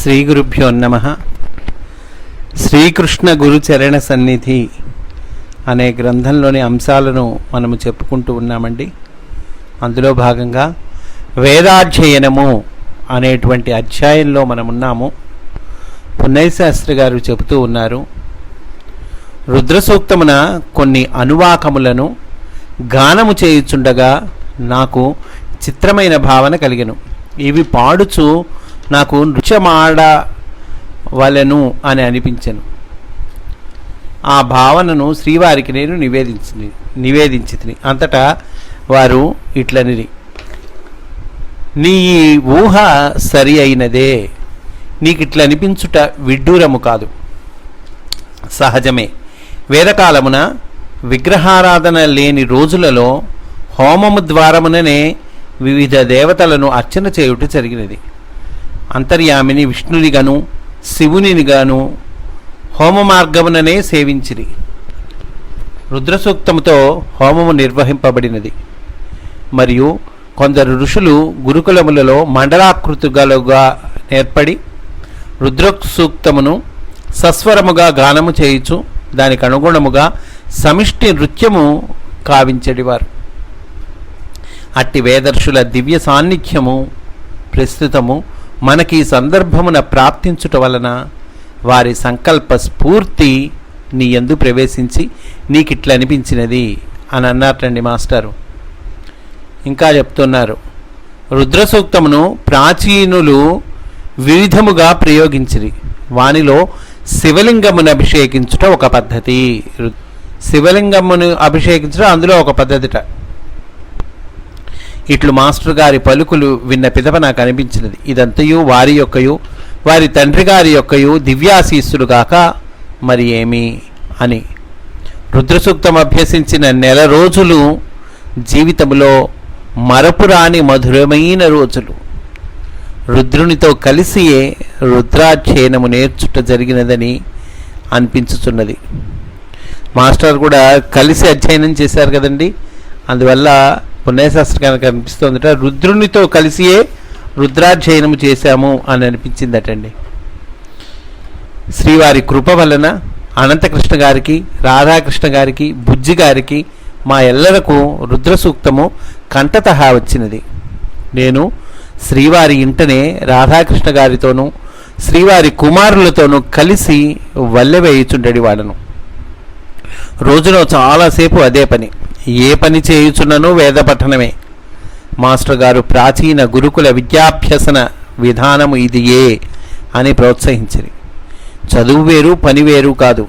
శ్రీ గురుభ్యో నమ. శ్రీకృష్ణ గురుచరణ సన్నిధి అనే గ్రంథంలోని అంశాలను మనము చెప్పుకుంటూ ఉన్నామండి. అందులో భాగంగా వేదాధ్యయనము అనేటువంటి అధ్యాయంలో మనమున్నాము. పున్నయ్య శాస్త్రి గారు చెబుతూ ఉన్నారు రుద్రసూక్తమున కొన్ని అనువాకములను గానము చేయుచుండగా నాకు చిత్రమైన భావన కలిగను. ఇవి పాడుచు నాకు నృత్యమాడ వలెను అని అనిపించను. ఆ భావనను శ్రీవారికి నేను నివేదించి నివేదించి అంతటా వారు ఇట్లనిరి. నీ ఊహ సరి అయినదే. నీకు అనిపించుట విడ్డూరము కాదు. సహజమే. వేదకాలమున విగ్రహారాధన లేని రోజులలో హోమము ద్వారముననే వివిధ దేవతలను అర్చన చేయుట జరిగినది. అంతర్యామిని విష్ణునిగాను శివునిగాను హోమ మార్గముననే సేవించిరి. రుద్రసూక్తముతో హోమము నిర్వహింపబడినది. మరియు కొందరు ఋషులు గురుకులములలో మండలాకృతులుగా ఏర్పడి రుద్రసూక్తమును సస్వరముగా గానము చేయుచు దానికి అనుగుణముగా సమిష్టి నృత్యము కావించడివారు. అట్టి వేదర్శుల దివ్య సాన్నిధ్యము ప్రస్తుతము మనకి ఈ సందర్భమున ప్రాప్తించుట వలన వారి సంకల్ప స్ఫూర్తి నీ ఎందు ప్రవేశించి నీకిట్లా అనిపించినది అని అన్నారటండి మాస్టారు. ఇంకా చెప్తున్నారు. రుద్రసూక్తమును ప్రాచీనులు వివిధముగా ప్రయోగించిరి. వానిలో శివలింగమును అభిషేకించుట ఒక పద్ధతి. శివలింగమును అభిషేకించడం అందులో ఒక పద్ధతిట. ఇట్లు మాస్టర్ గారి పలుకులు విన్న పిదప నాకు అనిపించినది. ఇదంతయు వారి యొక్కయు వారి తండ్రి గారి యొక్కయు దివ్యాశీస్సులు గాక మరి ఏమి అని. రుద్రసూక్తం అభ్యసించిన నెల రోజులు జీవితంలో మరపురాని మధురమైన రోజులు. రుద్రునితో కలిసియే రుద్రాధ్యయనము నేర్చుట జరిగినదని అనిపించుచున్నది. మాస్టర్ కూడా కలిసి అధ్యయనం చేశారు కదండి. అందువల్ల పుణ్యశాస్త్రం కనుక అనిపిస్తుందట రుద్రునితో కలిసియే రుద్రాధ్యయనము చేశాము అని అనిపించిందటండి. శ్రీవారి కృప వలన అనంతకృష్ణ గారికి రాధాకృష్ణ గారికి బుజ్జి గారికి మా ఎల్లరకు రుద్ర సూక్తము కంటతహా వచ్చినది. నేను శ్రీవారి ఇంటనే రాధాకృష్ణ గారితోనూ శ్రీవారి కుమారులతోనూ కలిసి వల్లె వేయుచుండడి వాళ్ళను రోజులో చాలాసేపు అదే పని. ఏ పని చేయుచున్ననూ వేద పఠనమే. మాస్టర్ గారు ప్రాచీన గురుకుల విద్యాభ్యసన విధానము ఇది ఏ అని ప్రోత్సహించరు. చదువు వేరు పని వేరు కాదు.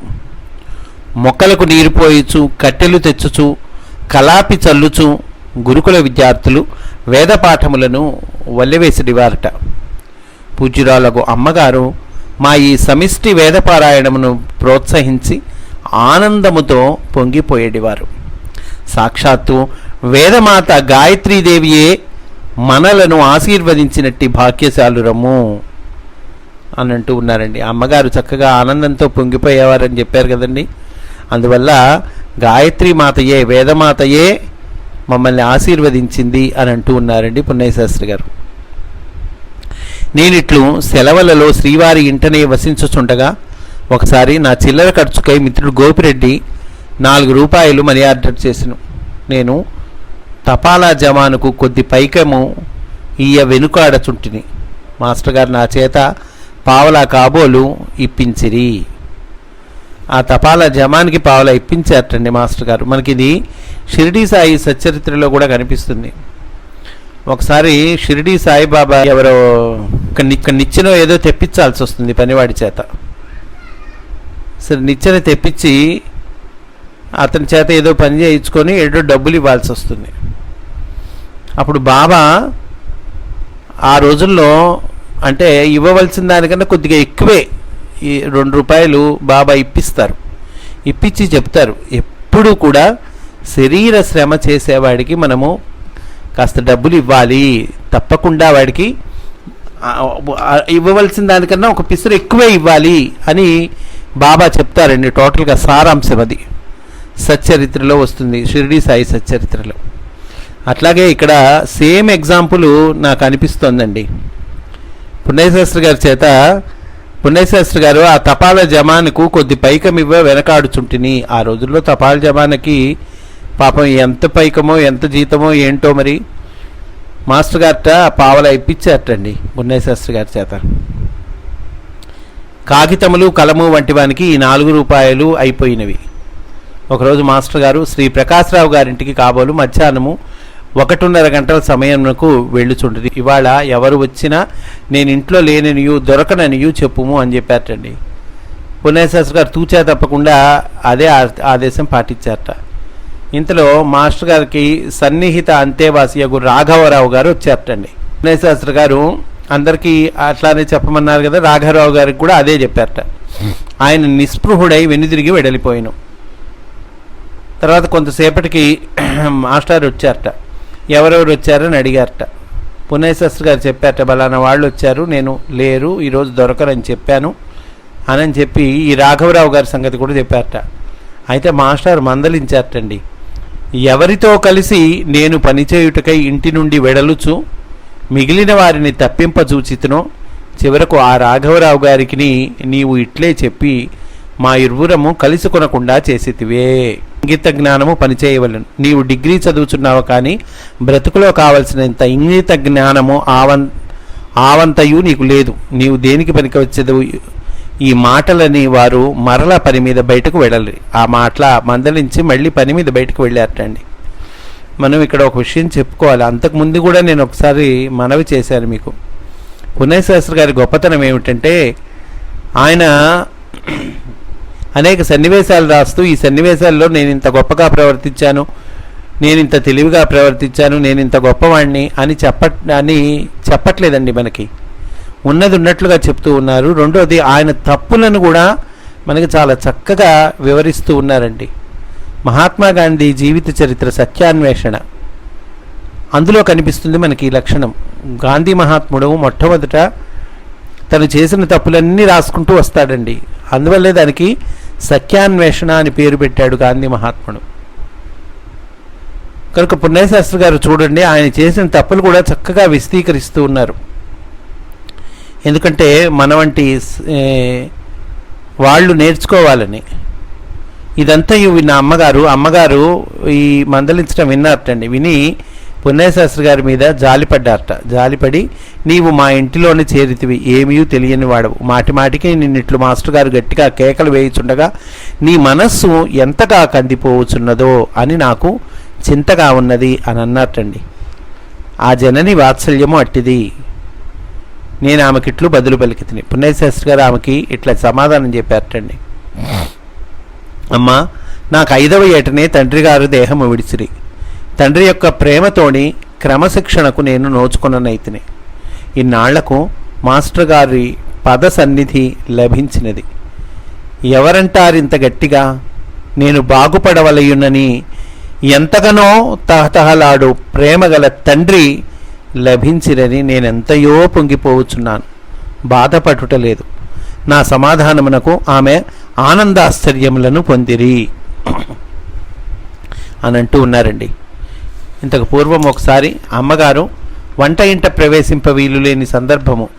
మొక్కలకు నీరు పోయిచు కట్టెలు తెచ్చుచు కలాపి చల్లుచు గురుకుల విద్యార్థులు వేద పాఠములను వల్లెవేసిడివారట. పూజ్యురాలకు అమ్మగారు మా ఈ సమిష్టి వేదపారాయణమును ప్రోత్సహించి ఆనందముతో పొంగిపోయేటివారు సాక్షాత్తు వేదమాత గాయత్రీదేవియే మనలను ఆశీర్వదించినట్టి భాగ్యశాలురము అని అంటూ ఉన్నారండి. అమ్మగారు చక్కగా ఆనందంతో పొంగిపోయేవారని చెప్పారు కదండి. అందువల్ల గాయత్రి మాతయే వేదమాతయే మమ్మల్ని ఆశీర్వదించింది అని అంటూ ఉన్నారండి పున్నయ్య గారు. నేనిట్లు సెలవులలో శ్రీవారి ఇంటనే వసించుచుండగా ఒకసారి నా చిల్లర ఖర్చుకై మిత్రుడు గోపిరెడ్డి నాలుగు రూపాయలు మనీ ఆర్డర్ చేసిన నేను తపాలా జమానుకు కొద్ది పైకము ఈయ వెనుకాడచుంటిని మాస్టర్ గారు నా చేత పావలా కాబోలు ఇప్పించిరి. ఆ తపాలా జమానికి పావలా ఇప్పించారటండి మాస్టర్ గారు. మనకి ఇది షిరిడీ సాయి సచ్చరిత్రలో కూడా కనిపిస్తుంది. ఒకసారి షిరిడీ సాయిబాబా ఎవరో ఒక నిచ్చెనో ఏదో తెప్పించాల్సి వస్తుంది పనివాడి చేత. సరే నిచ్చెన తెప్పించి అతని చేత ఏదో పని చేయించుకొని ఏదో డబ్బులు ఇవ్వాల్సి వస్తుంది. అప్పుడు బాబా ఆ రోజుల్లో అంటే ఇవ్వవలసిన దానికన్నా కొద్దిగా ఎక్కువే ఈ రెండు రూపాయలు బాబా ఇప్పిస్తారు. ఇప్పించి చెప్తారు. ఎప్పుడూ కూడా శరీర శ్రమ చేసేవాడికి మనము కాస్త డబ్బులు ఇవ్వాలి. తప్పకుండా వాడికి ఇవ్వవలసిన దానికన్నా ఒక పిసరు ఎక్కువే ఇవ్వాలి అని బాబా చెప్తారండి టోటల్గా సారాంశం అది. సచ్చరిత్రలో వస్తుంది షిరిడి సాయి సచ్చరిత్రలో. అట్లాగే ఇక్కడ సేమ్ ఎగ్జాంపుల్ నాకు అనిపిస్తోందండి. పుణ్యశాస్త్రి గారి చేత పుణ్యశాస్త్రి గారు ఆ తపాల జమానకు కొద్ది పైకమివ్వ వెనకాడుచుంటిని. ఆ రోజుల్లో తపాల జమానకి పాపం ఎంత పైకమో ఎంత జీతమో ఏంటో మరి మాస్టర్ గారట పావల ఇప్పించారటండి పుణ్యశాస్త్రి గారి చేత. కాగితములు కలము వంటి వానికి ఈ నాలుగు రూపాయలు అయిపోయినవి. ఒకరోజు మాస్టర్ గారు శ్రీ ప్రకాశ్రావు గారింటికి కాబోలు మధ్యాహ్నము ఒకటిన్నర గంటల సమయంకు వెళ్ళుచుంటుంది ఇవాళ ఎవరు వచ్చినా నేను ఇంట్లో లేననియు దొరకననియు చెప్పుము అని చెప్పారటండి. పుణ్యశాస్త్రి గారు తూచా తప్పకుండా అదే ఆదేశం పాటించారట. ఇంతలో మాస్టర్ గారికి సన్నిహిత అంతేవాసియగు రాఘవరావు గారు వచ్చారటండి. పుణ్యశాస్త్రి గారు అందరికీ అట్లానే చెప్పమన్నారు కదా రాఘవరావు గారికి కూడా అదే చెప్పారట. ఆయన నిస్పృహుడై వెనుదిరిగి వెడలిపోయాను. తర్వాత కొంతసేపటికి మాస్టర్ వచ్చారట. ఎవరెవరు వచ్చారని అడిగారట. పుణ్యశాస్త్రి గారు చెప్పారట బలానా వాళ్ళు వచ్చారు నేను లేరు ఈరోజు దొరకరని చెప్పాను అని చెప్పి ఈ రాఘవరావు గారి సంగతి కూడా చెప్పారట. అయితే మాస్టర్ మందలించారటండి. ఎవరితో కలిసి నేను పనిచేయుటకై ఇంటి నుండి వెడలుచు మిగిలిన వారిని తప్పింపచూచితునో చివరకు ఆ రాఘవరావు గారికి నీవు ఇట్లే చెప్పి మా ఇరువురము కలిసి కొనకుండా చేసితివే. ఇంగిత జ్ఞానము పనిచేయవలను. నీవు డిగ్రీ చదువుచున్నావు కానీ బ్రతుకులో కావలసినంత ఇంగిత జ్ఞానము ఆవం ఆవంతయు నీకు లేదు. నీవు దేనికి పనికి వచ్చేది ఈ మాటలని వారు మరల పని మీద బయటకు వెళ్ళాలి. ఆ మాటల మందలించి మళ్ళీ పని మీద బయటకు వెళ్ళారటండి. మనం ఇక్కడ ఒక విషయం చెప్పుకోవాలి. అంతకుముందు కూడా నేను ఒకసారి మనవి చేశాను మీకు. పునయశాస్త్రి గారి గొప్పతనం ఏమిటంటే ఆయన అనేక సన్నివేశాలు రాస్తూ ఈ సన్నివేశాల్లో నేను ఇంత గొప్పగా ప్రవర్తించాను నేను ఇంత తెలివిగా ప్రవర్తించాను నేను ఇంత గొప్పవాణ్ణి అని చెప్ప అని చెప్పట్లేదండి మనకి. ఉన్నది ఉన్నట్లుగా చెప్తూ ఉన్నారు. రెండోది ఆయన తప్పులను కూడా మనకి చాలా చక్కగా వివరిస్తూ ఉన్నారండి. మహాత్మా గాంధీ జీవిత చరిత్ర సత్యాన్వేషణ. అందులో కనిపిస్తుంది మనకి ఈ లక్షణం. గాంధీ మహాత్ముడు మొట్టమొదట తను చేసిన తప్పులన్నీ రాసుకుంటూ వస్తాడండి. అందువల్లే దానికి సత్యాన్వేషణ అని పేరు పెట్టాడు గాంధీ మహాత్ముడు. కనుక పుణ్యశాస్త్రి గారు చూడండి ఆయన చేసిన తప్పులు కూడా చక్కగా విస్తీకరిస్తూ ఉన్నారు. ఎందుకంటే మన వంటి వాళ్ళు నేర్చుకోవాలని. ఇదంతా ఇవి విన్న అమ్మగారు అమ్మగారు ఈ మందలించడం విన్నారటండి. విని పుణ్యశాస్త్రి గారి మీద జాలిపడ్డారట జాలిపడి నీవు మా ఇంటిలోనే చేరితివి ఏమీ తెలియని వాడవు. మాటి మాటికి నిన్నిట్లు మాస్టర్ గారు గట్టిగా కేకలు వేయిచుండగా నీ మనస్సు ఎంతగా కందిపోవచ్చున్నదో అని నాకు చింతగా ఉన్నది అని అన్నట్టండి ఆ జనని వాత్సల్యము అట్టిది. నేను ఆమెకిట్లు బదులు పలికితిని. పుణ్యశాస్త్రి గారు ఆమెకి ఇట్లా సమాధానం చెప్పారటండి. అమ్మా నాకు ఐదవ ఏటనే తండ్రి గారు దేహము విడిచిరి. తండ్రి యొక్క ప్రేమతోని క్రమశిక్షణకు నేను నోచుకున్ననైతిని ఇన్నాళ్ళకు మాస్టర్ గారి పద సన్నిధి లభించినది. ఎవరంటారింత గట్టిగా? నేను బాగుపడవలయునని ఎంతగానో తహతహలాడు ప్రేమగల తండ్రి లభించిరని నేనెంతయో పొంగిపోవచ్చున్నాను. బాధపడుట లేదు నా సమాధానమునకు ఆమె ఆనందాశ్చర్యములను పొందిరి. అని అంటూ ఉన్నారండి. ఇంతకు పూర్వం ఒకసారి అమ్మగారు వంట ఇంట ప్రవేశింప వీలు లేని సందర్భము.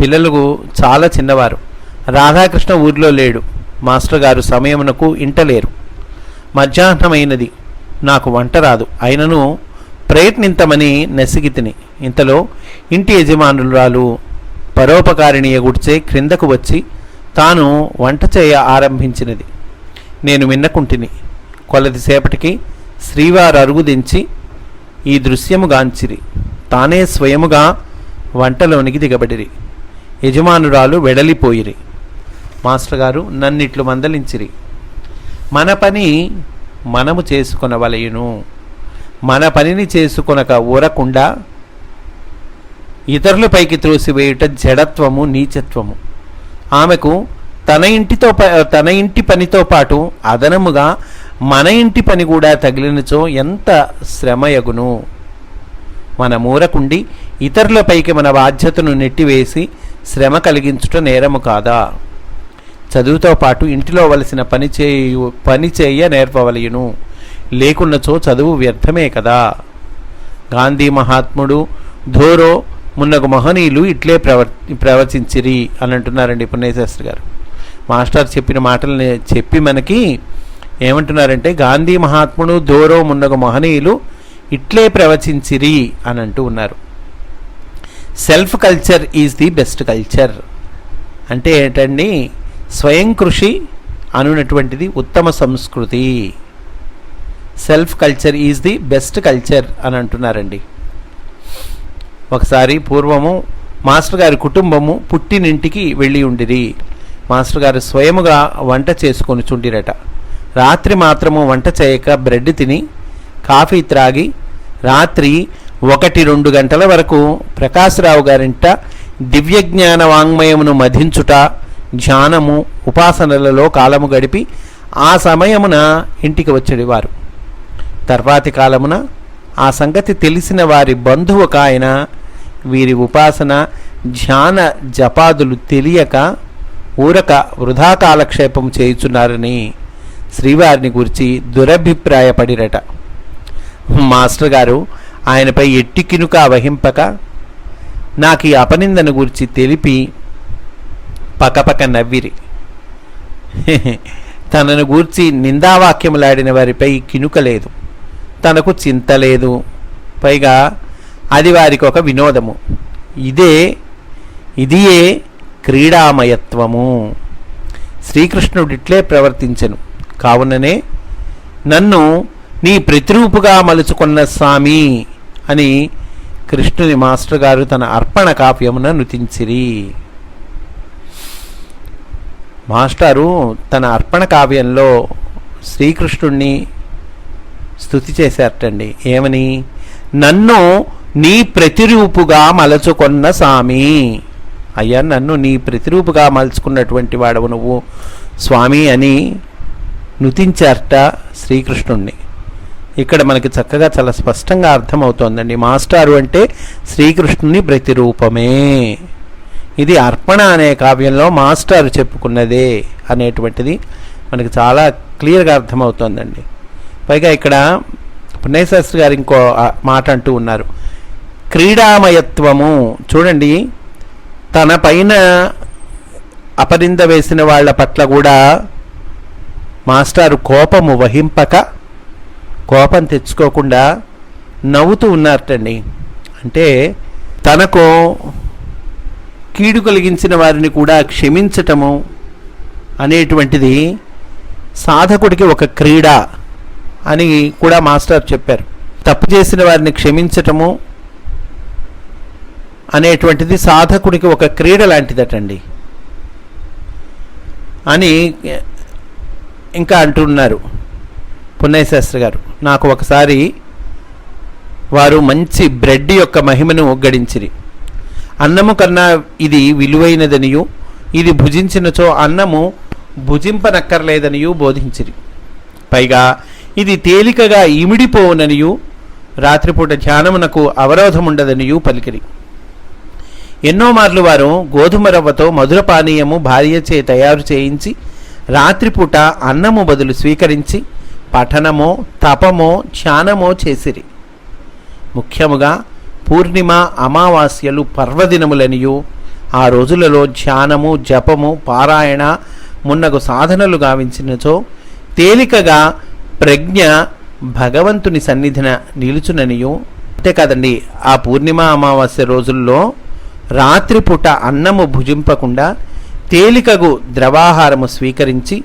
పిల్లలకు చాలా చిన్నవారు. రాధాకృష్ణ ఊర్లో లేడు. మాస్టర్ గారు సమయమునకు ఇంట లేరు మధ్యాహ్నమైనది. నాకు వంట రాదు. అయినను ప్రయత్నింతమని నసిగితిని ఇంతలో ఇంటి యజమానురాలు పరోపకారిణి ఎగుడ్చే క్రిందకు వచ్చి తాను వంట చేయ ఆరంభించినది. నేను విన్నకుంటిని. కొలదిసేపటికి శ్రీవారు అరుగుదించి ఈ దృశ్యముగాంచిరి. తానే స్వయముగా వంటలోనికి దిగబడిరి. యజమానురాలు వెడలిపోయిరి. మాస్టర్ గారు నన్నిట్లు మందలించిరి. మన పని మనము చేసుకొనవలయును. మన పనిని చేసుకొనక ఊరకుండా ఇతరులపైకి త్రోసివేయుట జడత్వము నీచత్వము. ఆమెకు తన ఇంటితో తన ఇంటి పనితో పాటు అదనముగా మన ఇంటి పని కూడా తగిలినచో ఎంత శ్రమయగును మన మూరకుండి ఇతరులపైకి మన బాధ్యతను నెట్టివేసి శ్రమ కలిగించుట నేరము కాదా? చదువుతో పాటు ఇంటిలో వలసిన పని చేయు పని చేయ నేర్పవలయును. లేకున్నచో చదువు వ్యర్థమే కదా? గాంధీ మహాత్ముడు ధోరో మున్నగు మహనీయులు ఇట్లే ప్రవర్ ప్రవచించిరి అని అంటున్నారండి పుణ్యశాస్త్రి గారు. మాస్టర్ చెప్పిన మాటల్ని చెప్పి మనకి ఏమంటున్నారంటే గాంధీ మహాత్ముడు దోరో మున్నగ మహనీయులు ఇట్లే ప్రవచించిరి అని అంటూ ఉన్నారు. Self culture is the best culture. అంటే ఏంటండి స్వయం కృషి అనునటువంటిది ఉత్తమ సంస్కృతి. Self culture is the best culture అని అంటున్నారండి ఒకసారి పూర్వము మాస్టర్ గారి కుటుంబము పుట్టినింటికి వెళ్ళి ఉండిరి. మాస్టర్ గారు స్వయముగా వంట చేసుకొని చుండిరట. రాత్రి మాత్రము వంట చేయక బ్రెడ్ తిని కాఫీ త్రాగి రాత్రి ఒకటి రెండు గంటల వరకు ప్రకాశరావు గారింట దివ్యజ్ఞాన వాంగ్మయమును మధించుట ధ్యానము ఉపాసనలలో కాలము గడిపి ఆ సమయమున ఇంటికి వచ్చేవారు. తర్వాతి కాలమున ఆ సంగతి తెలిసిన వారి బంధువు కాయన వీరి ఉపాసన ధ్యాన జపాదులు తెలియక ఊరక వృధా కాలక్షేపం చేయుచున్నారని శ్రీవారిని గురించి దురభిప్రాయపడిరట. మాస్టర్ గారు ఆయనపై ఎట్టి కినుక వహింపక నాకు ఈ అపనిందను గురించి తెలిపి పకపక నవ్విరి. తనను గూర్చి నిందావాక్యములాడిన వారిపై కినుక లేదు. తనకు చింత లేదు. పైగా అది వారికి ఒక వినోదము. ఇదే ఇదియే క్రీడామయత్వము. శ్రీకృష్ణుడిట్లే ప్రవర్తించను ప్రవర్తించెను. కావుననే నన్ను నీ ప్రతిరూపుగా మలుచుకున్న స్వామి అని కృష్ణుని మాస్టర్ గారు తన అర్పణ కావ్యమున నుతించిరి. మాస్టారు తన అర్పణ కావ్యంలో శ్రీకృష్ణుణ్ణి స్థుతి చేశారటండి. ఏమని? నన్ను నీ ప్రతిరూపుగా మలచుకున్న స్వామి. అయ్యా నన్ను నీ ప్రతిరూపుగా మలుచుకున్నటువంటి వాడవు నువ్వు. స్వామి అని నుతించారట శ్రీకృష్ణుణ్ణి. ఇక్కడ మనకి చక్కగా చాలా స్పష్టంగా అర్థమవుతోందండి. మాస్టారు అంటే శ్రీకృష్ణుని ప్రతిరూపమే. ఇది అర్పణ అనే కావ్యంలో మాస్టారు చెప్పుకున్నదే అనేటువంటిది మనకి చాలా క్లియర్గా అర్థమవుతోందండి. పైగా ఇక్కడ పుణ్యశాస్త్రి గారు ఇంకో మాట అంటూ ఉన్నారు. క్రీడామయత్వము. చూడండి తన పైన అపరింద వేసిన వాళ్ళ పట్ల కూడా మాస్టారు కోపము వహింపక కోపం తెచ్చుకోకుండా నవ్వుతూ ఉన్నారటండి. అంటే తనకు కీడు కలిగించిన వారిని కూడా క్షమించటము అనేటువంటిది సాధకుడికి ఒక క్రీడ అని కూడా మాస్టర్ చెప్పారు. తప్పు చేసిన వారిని క్షమించటము అనేటువంటిది సాధకుడికి ఒక క్రీడ లాంటిదటండి. అని ఇంకా అంటున్నారు. పున్నయశాస్త్రి గారు నాకు ఒకసారి వారు మంచి బ్రెడ్ యొక్క మహిమను గడించిరి అన్నము కన్నా ఇది విలువైనదనియు ఇది భుజించినచో అన్నము భుజింపనక్కర్లేదనియు బోధించిరి. పైగా ఇది తేలికగా ఇమిడిపోవుననియు రాత్రిపూట ధ్యానమునకు అవరోధముండదనియు పలికిరి. ఎన్నో మార్లు వారు గోధుమ రవ్వతో మధుర పానీయము భార్యచే తయారు చేయించి రాత్రిపూట అన్నము బదులు స్వీకరించి పఠనమో తపమో ధ్యానమో చేసిరి. ముఖ్యముగా పూర్ణిమ అమావాస్యలు పర్వదినములనియు ఆ రోజులలో ధ్యానము జపము పారాయణ మున్నగు సాధనలు గావించినచో తేలికగా ప్రజ్ఞ భగవంతుని సన్నిధిన నిలుచుననియు. అంతే కదండి ఆ పూర్ణిమ అమావాస్య రోజుల్లో రాత్రిపూట అన్నము భుజింపకుండా తేలికగు ద్రవాహారము స్వీకరించి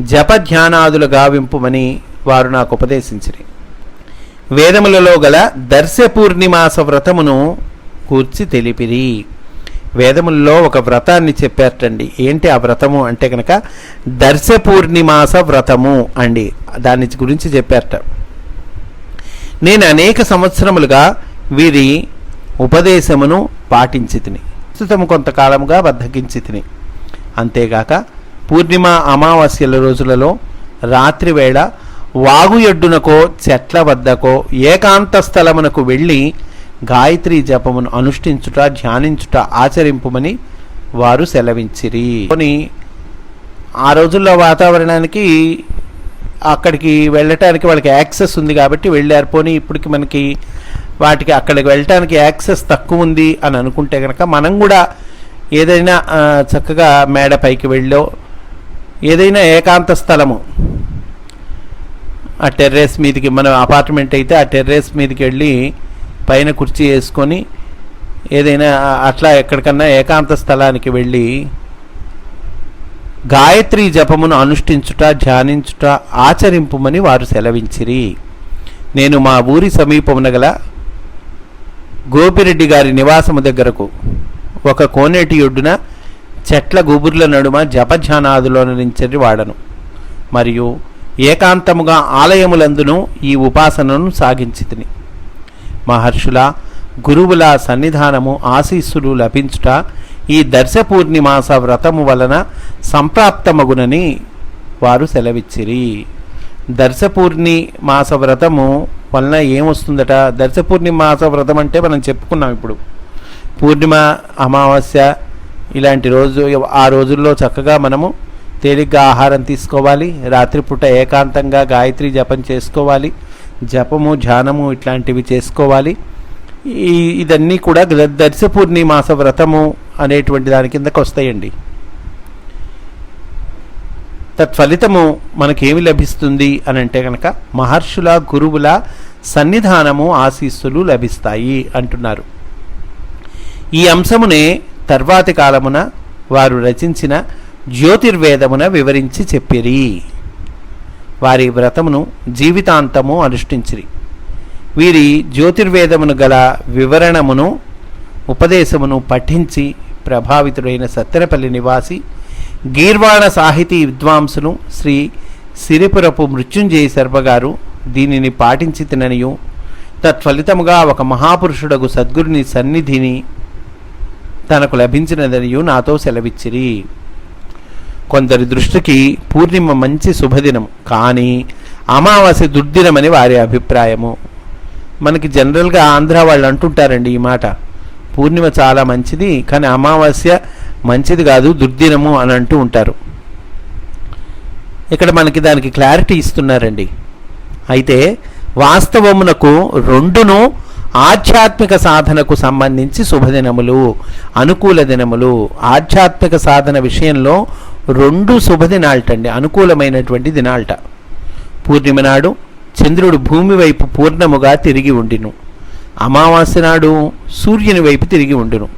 జపధ్యానాదులు గావింపుమని వారు నాకు ఉపదేశించిరి. వేదములలో గల దర్శ పూర్ణిమాస వ్రతమును కూర్చి తెలిపిరి. వేదములలో ఒక వ్రతాన్ని చెప్పారటండి. ఏంటి ఆ వ్రతము అంటే కనుక దర్శ పూర్ణిమాస వ్రతము అండి. దాని గురించి చెప్పారట. నేను అనేక సంవత్సరములుగా వీరి ఉపదేశమును పాటించి తిని ప్రస్తుతం కొంతకాలముగా బద్దకించి తిని అంతేగాక పూర్ణిమ అమావాస్యల రోజులలో రాత్రివేళ వాగు ఎడ్డునకో చెట్ల వద్దకో ఏకాంత స్థలమునకు వెళ్ళి గాయత్రి జపమును అనుష్ఠించుట ధ్యానించుట ఆచరింపుమని వారు సెలవించిరి. కొని ఆ రోజుల్లో వాతావరణానికి అక్కడికి వెళ్ళటానికి వాళ్ళకి యాక్సెస్ ఉంది కాబట్టి వెళ్ళారు. పోనీ ఇప్పటికి మనకి వాటికి అక్కడికి వెళ్ళటానికి యాక్సెస్ తక్కువ ఉంది అని అనుకుంటే కనుక మనం కూడా ఏదైనా చక్కగా మేడ పైకి వెళ్ళో ఏదైనా ఏకాంత స్థలము. ఆ టెర్రస్ మీదకి మన అపార్ట్మెంట్ అయితే ఆ టెర్రస్ మీదకి వెళ్ళి పైన కుర్చీ వేసుకొని ఏదైనా అట్లా ఎక్కడికన్నా ఏకాంత స్థలానికి వెళ్ళి గాయత్రి జపమును అనుష్ఠించుట ధ్యానించుట ఆచరింపుమని వారు సెలవించిరి. నేను మా ఊరి సమీపమున గల గోపిరెడ్డి గారి నివాసము దగ్గరకు ఒక కోనేటి ఒడ్డున చెట్ల గుబుర్ల నడుమ జపధ్యానాదులోనించని వాడను. మరియు ఏకాంతముగా ఆలయములందును ఈ ఉపాసనను సాగించితిని మహర్షుల గురువుల సన్నిధానము ఆశీస్సులు లభించుట ఈ దర్శ పూర్ణిమాస వ్రతము వలన సంప్రాప్తమగునని వారు సెలవిచ్చిరి. దర్శపూర్ణిమాస వ్రతము వలన ఏమొస్తుందట? దర్శపూర్ణిమాస వ్రతం అంటే మనం చెప్పుకున్నాం ఇప్పుడు. పూర్ణిమ అమావాస్య ఇలాంటి రోజు ఆ రోజుల్లో చక్కగా మనము తేలిగ్గా ఆహారం తీసుకోవాలి. రాత్రిపూట ఏకాంతంగా గాయత్రి జపం చేసుకోవాలి. జపము ధ్యానము ఇట్లాంటివి చేసుకోవాలి. ఈ ఇదన్నీ కూడా ద- దర్శ పూర్ణిమాస వ్రతము అనేటువంటి దాని కిందకు వస్తాయండి. తత్ఫలితము మనకేమి లభిస్తుంది అని అంటే కనుక మహర్షుల గురువుల సన్నిధానము ఆశీస్సులు లభిస్తాయి అంటున్నారు. ఈ అంశమునే తర్వాతి కాలమున వారు రచించిన జ్యోతిర్వేదమున వివరించి చెప్పిరి. వారి వ్రతమును జీవితాంతము అనుష్ఠించిరి. వీరి జ్యోతిర్వేదమును గల వివరణమును ఉపదేశమును పఠించి ప్రభావితుడైన సత్తెనపల్లి నివాసి గీర్వాణ సాహితీ విద్వాంసులు శ్రీ సిరిపురపు మృత్యుంజయ శర్మగారు దీనిని పాటించి తిననియు. తత్ఫలితముగా ఒక మహాపురుషుడగు సద్గురుని సన్నిధిని తనకు లభించినదనియు నాతో సెలవిచ్చిరి. కొందరి దృష్టికి పూర్ణిమ మంచి శుభదినం కానీ అమావాస్య దుర్దినమని వారి అభిప్రాయము. మనకి జనరల్గా ఆంధ్ర వాళ్ళు అంటుంటారండి ఈ మాట. పూర్ణిమ చాలా మంచిది కానీ అమావాస్య మంచిది కాదు దుర్దినము అని అంటూ ఉంటారు. ఇక్కడ మనకి దానికి క్లారిటీ ఇస్తున్నారండి. అయితే వాస్తవమునకు రెండును ఆధ్యాత్మిక సాధనకు సంబంధించి శుభదినములు అనుకూల దినములు. ఆధ్యాత్మిక సాధన విషయంలో రెండు శుభదినాలటండి అనుకూలమైనటువంటి దినాలట. పూర్ణిమ నాడు చంద్రుడు భూమి వైపు పూర్ణముగా తిరిగి ఉండిను. అమావాస్య నాడు సూర్యుని వైపు తిరిగి ఉండును.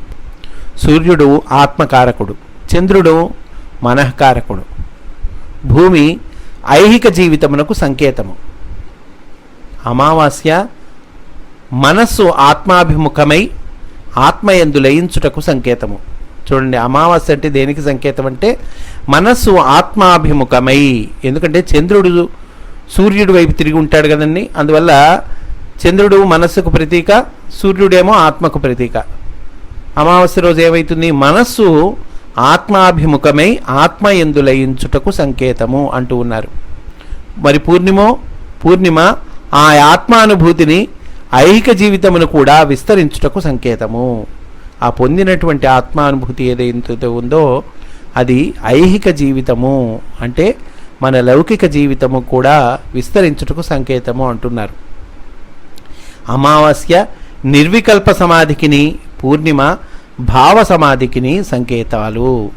సూర్యుడు ఆత్మకారకుడు చంద్రుడు మనఃకారకుడు. భూమి ఐహిక జీవితమునకు సంకేతము. అమావాస్య మనస్సు ఆత్మాభిముఖమై ఆత్మయందు లయించుటకు సంకేతము. చూడండి అమావాస్య అంటే దేనికి సంకేతం అంటే మనస్సు ఆత్మాభిముఖమై. ఎందుకంటే చంద్రుడు సూర్యుడి వైపు తిరిగి ఉంటాడు కదండి. అందువల్ల చంద్రుడు మనస్సుకు ప్రతీక సూర్యుడేమో ఆత్మకు ప్రతీక. అమావాస్య రోజు ఏమవుతుంది మనస్సు ఆత్మాభిముఖమై ఆత్మ ఎందు లయించుటకు సంకేతము అంటూ ఉన్నారు. మరి పూర్ణిమో పూర్ణిమ ఆ ఆత్మానుభూతిని ఐహిక జీవితమును కూడా విస్తరించుటకు సంకేతము. ఆ పొందినటువంటి ఆత్మానుభూతి ఏదైతే ఉందో అది ఐహిక జీవితము. అంటే మన లౌకిక జీవితము కూడా విస్తరించుటకు సంకేతము అంటున్నారు. అమావాస్య నిర్వికల్ప సమాధికిని పూర్ణిమ భావ సమాధికిని సంకేతాలు.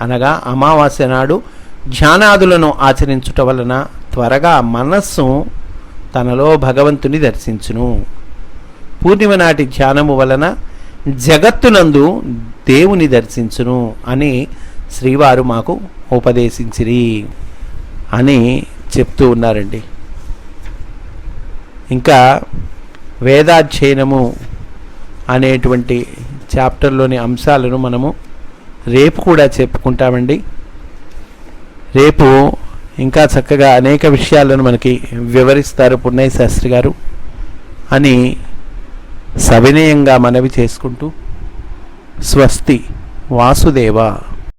అనగా అమావాస్య నాడు ధ్యానాదులను ఆచరించుట వలన త్వరగా మనస్సు తనలో భగవంతుని దర్శించును. పూర్ణిమ నాటి ధ్యానము వలన జగత్తునందు దేవుని దర్శించును అని శ్రీవారు మాకు ఉపదేశించిరి అని చెప్తూ ఉన్నారండి. ఇంకా వేదాధ్యయనము అనేటువంటి చాప్టర్లోని అంశాలను మనము రేపు కూడా చెప్పుకుంటామండి. రేపు ఇంకా చక్కగా అనేక విషయాలను మనకి వివరిస్తారు పున్నయ్య శాస్త్రి గారు అని సవినయంగా మనవి చేసుకుంటూ స్వస్తి వాసుదేవ.